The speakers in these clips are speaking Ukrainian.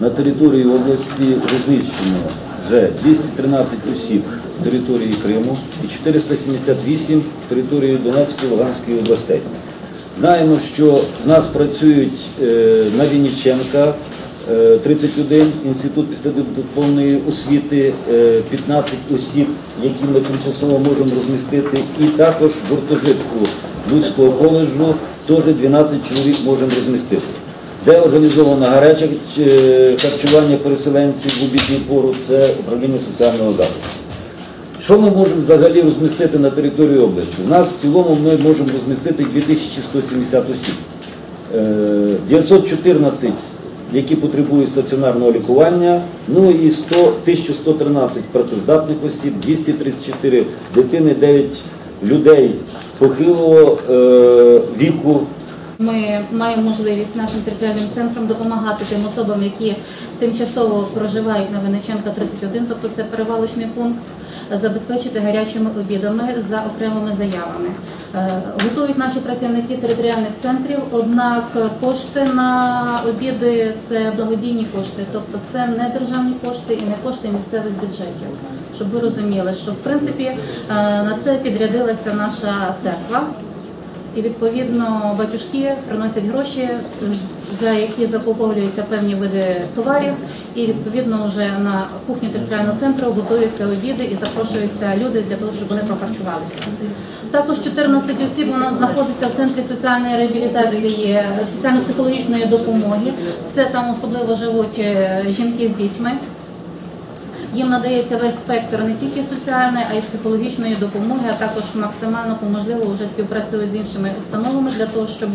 На території області розміщено вже 213 осіб з території Криму і 478 з території Донецької Луганської областей. Знаємо, що в нас працюють е, на Вінниченка е, 31, інститут післядипломної освіти, е, 15 осіб, які ми тимчасово можемо розмістити, і також в гуртожитку Луцького коледжу теж 12 чоловік можемо розмістити. Де організовано гаряче е, харчування переселенців в обідню пору, це управління соціального захисту. Що ми можемо взагалі розмістити на території області? У нас в цілому ми можемо розмістити 2170 осіб. Е, 914, які потребують стаціонарного лікування, ну і 100, 1113 працездатних осіб, 234 дитини, 9 людей похилого е, віку. Ми маємо можливість нашим територіальним центрам допомагати тим особам, які тимчасово проживають на Винниченка 31, тобто це перевалочний пункт, забезпечити гарячими обідами за окремими заявами. Е, Готують наші працівники територіальних центрів, однак кошти на обіди це благодійні кошти, тобто це не державні кошти і не кошти місцевих бюджетів. Щоб ви розуміли, що в принципі е, на це підрядилася наша церква. І відповідно батюшки приносять гроші, за які закуповуються певні види товарів, і відповідно вже на кухні територіального центру готуються обіди і запрошуються люди для того, щоб вони прохарчувалися. Також 14 осіб у нас знаходиться в центрі соціальної реабілітації, соціально-психологічної допомоги. Це там особливо живуть е, жінки з дітьми. Їм надається весь спектр не тільки соціальної, а й психологічної допомоги, а також максимально по можливо вже співпрацюють з іншими установами для того, щоб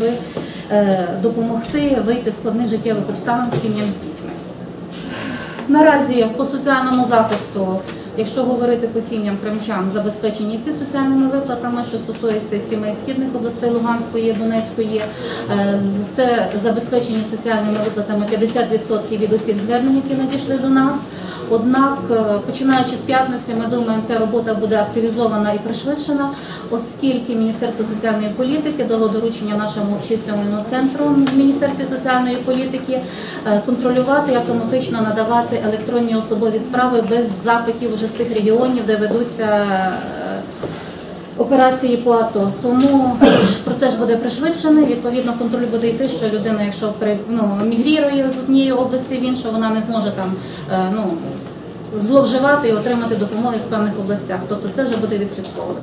е, допомогти вийти з складних життєвих обставин сім'ям з дітьми. Наразі по соціальному захисту, якщо говорити по сім'ям кримчан, забезпечені всі соціальними виплатами, що стосується сімей східних областей Луганської, Донецької, Е, це забезпечені соціальними виплатами 50% від усіх звернень, які надійшли до нас. Однак, е, починаючи з п'ятниці, ми думаємо, ця робота буде активізована і пришвидшена, оскільки Міністерство соціальної політики дало доручення нашому обчислювальному центру в Міністерстві соціальної політики е, контролювати і автоматично надавати електронні особові справи без запитів уже з тих регіонів, де ведуться. Операції по АТО. Тому процес буде пришвидшений. Відповідно, контроль буде йти, що людина, якщо ну, мігрірує з однієї області в іншу, вона не зможе там е, ну, зловживати і отримати допомоги в певних областях. Тобто це вже буде відслідковувати.